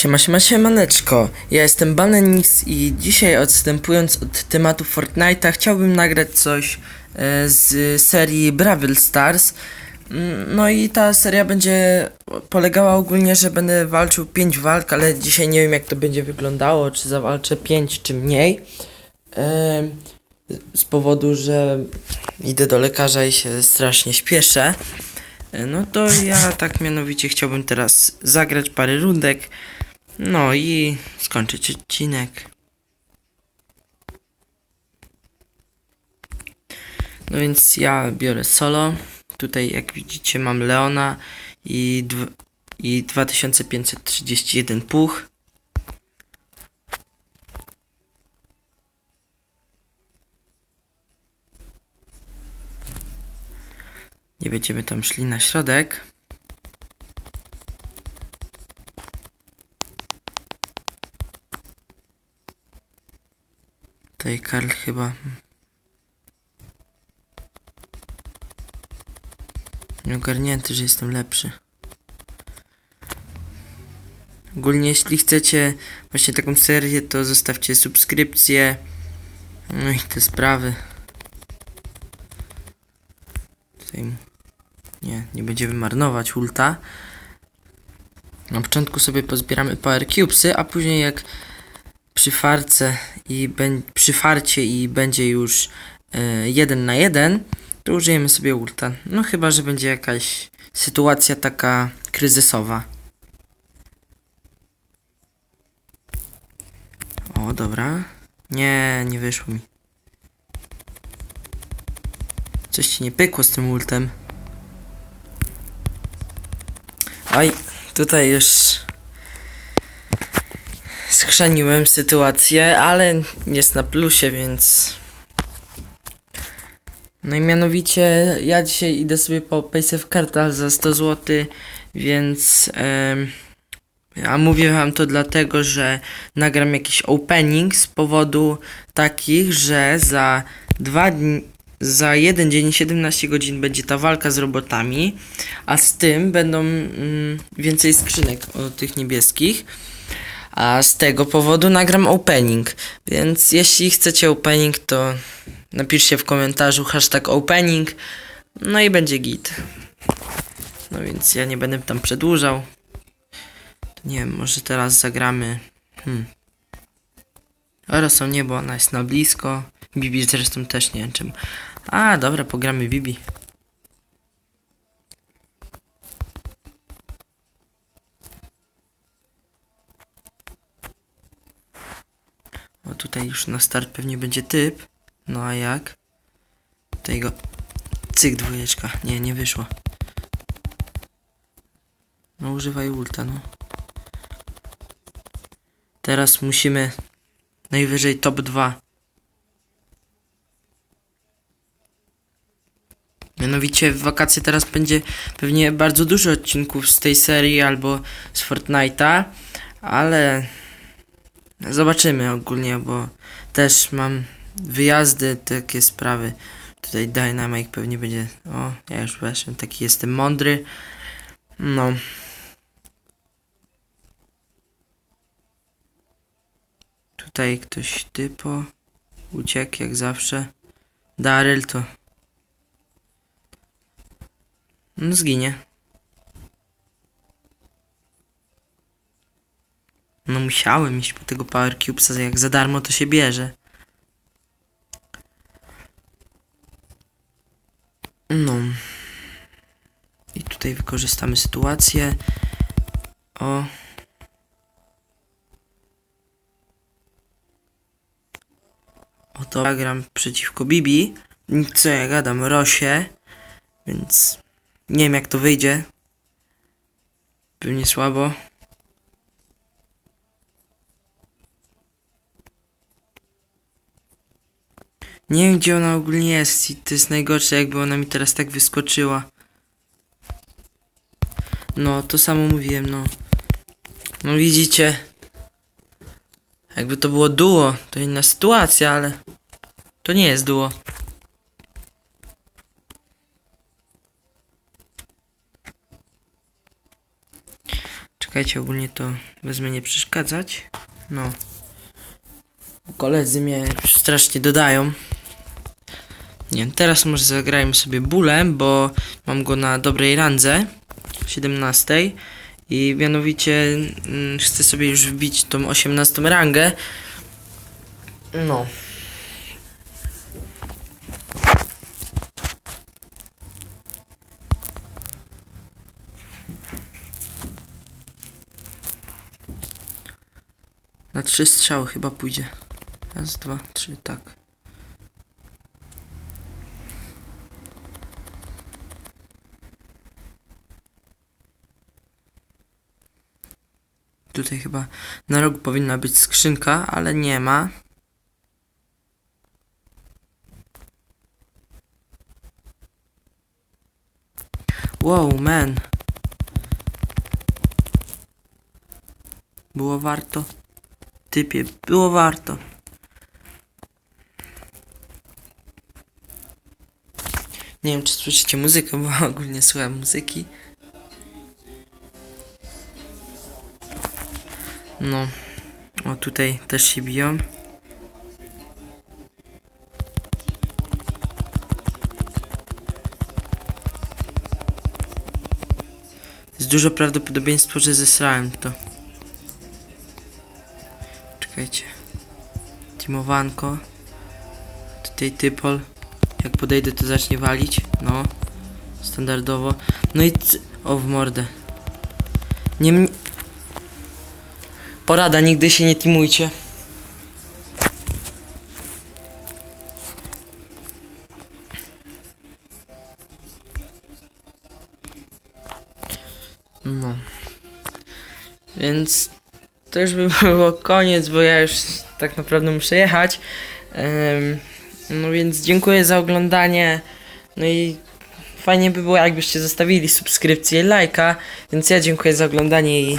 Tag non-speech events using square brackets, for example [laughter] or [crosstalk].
Siema, siema, siemaneczko. Ja jestem Banenix i dzisiaj odstępując od tematu Fortnite'a chciałbym nagrać coś e, z serii Brawl Stars. Mm, No i ta seria będzie polegała ogólnie, że będę walczył 5 walk, ale dzisiaj nie wiem jak to będzie wyglądało, czy zawalczę 5 czy mniej. Em, z powodu, że idę do lekarza i się strasznie śpieszę. E, No to ja tak mianowicie chciałbym teraz zagrać parę rundek. No i skończyć odcinek. No więc ja biorę solo. Tutaj jak widzicie mam Leona i, i 2531 puch. Nie będziemy tam szli na środek. Tutaj Karl chyba. Nie ogarnięty, że jestem lepszy. Ogólnie jeśli chcecie właśnie taką serię, to zostawcie subskrypcję. No i te sprawy. Tutaj nie, nie będziemy marnować ulta. Na początku sobie pozbieramy power cubesy, a później jak przy farce i bę- przy farcie i będzie już jeden na jeden, to użyjemy sobie ulta. No chyba, że będzie jakaś sytuacja taka kryzysowa. O, dobra. Nie, nie wyszło mi. Coś ci nie pykło z tym ultem. Oj, tutaj już skrzeniłem sytuację, ale jest na plusie, więc... No i mianowicie ja dzisiaj idę sobie po Paysafe Kartal za 100 zł, więc... em, a mówię wam to dlatego, że nagram jakiś opening z powodu takich, że za dwa dni, za jeden dzień i 17 godzin będzie ta walka z robotami, a z tym będą mm, więcej skrzynek o tych niebieskich. A z tego powodu nagram opening. Więc jeśli chcecie opening, to napiszcie w komentarzu hashtag opening. No i będzie git. No więc ja nie będę tam przedłużał. Nie wiem, może teraz zagramy. Hmm. Ora są niebo, ona jest na blisko. Bibi zresztą też nie wiem czym. A, dobra, pogramy Bibi. O, tutaj już na start pewnie będzie typ. No a jak? Tutaj go... Cyk, dwójeczka. Nie, nie wyszło. No używaj ulta, no. Teraz musimy najwyżej top 2. Mianowicie w wakacje teraz będzie pewnie bardzo dużo odcinków z tej serii albo z Fortnite'a, ale zobaczymy ogólnie, bo też mam wyjazdy, takie sprawy. Tutaj Dynamic pewnie będzie. O, ja już weszłem, taki jestem mądry. No. Tutaj ktoś typo uciekł jak zawsze. Daryl to. No zginie. No musiałem iść po tego Power Cubesa, jak za darmo to się bierze. No. I tutaj wykorzystamy sytuację. O. Oto ja gram przeciwko Bibi. Co ja gadam, Rosie. Więc nie wiem jak to wyjdzie. Pewnie słabo. Nie wiem gdzie ona ogólnie jest i to jest najgorsze jakby ona mi teraz tak wyskoczyła. No to samo mówiłem no. No widzicie. Jakby to było duo, to inna sytuacja, ale to nie jest duo. Czekajcie, ogólnie to wezmę nie przeszkadzać. No. Koledzy mnie strasznie dodają. Nie, teraz może zagrajmy sobie bólem, bo mam go na dobrej randze. 17. I mianowicie mm, chcę sobie już wbić tą 18 rangę. No. Na trzy strzały chyba pójdzie. Raz, dwa, trzy, tak. Tutaj chyba na rogu powinna być skrzynka, ale nie ma. Wow, man. Było warto. Typie, było warto. Nie wiem, czy słyszycie muzykę, bo [laughs] ogólnie słucham muzyki. No. O, tutaj też się biją. Jest duże prawdopodobieństwo, że zesrałem to. Czekajcie. Teamowanko. Tutaj typol. Jak podejdę, to zacznie walić. No. Standardowo. No i o w mordę. Nie. Porada, nigdy się nie teamujcie. No. Więc to już by [laughs] było koniec, bo ja już tak naprawdę muszę jechać. No więc dziękuję za oglądanie. No i fajnie by było, jakbyście zostawili subskrypcję i lajka. Więc ja dziękuję za oglądanie i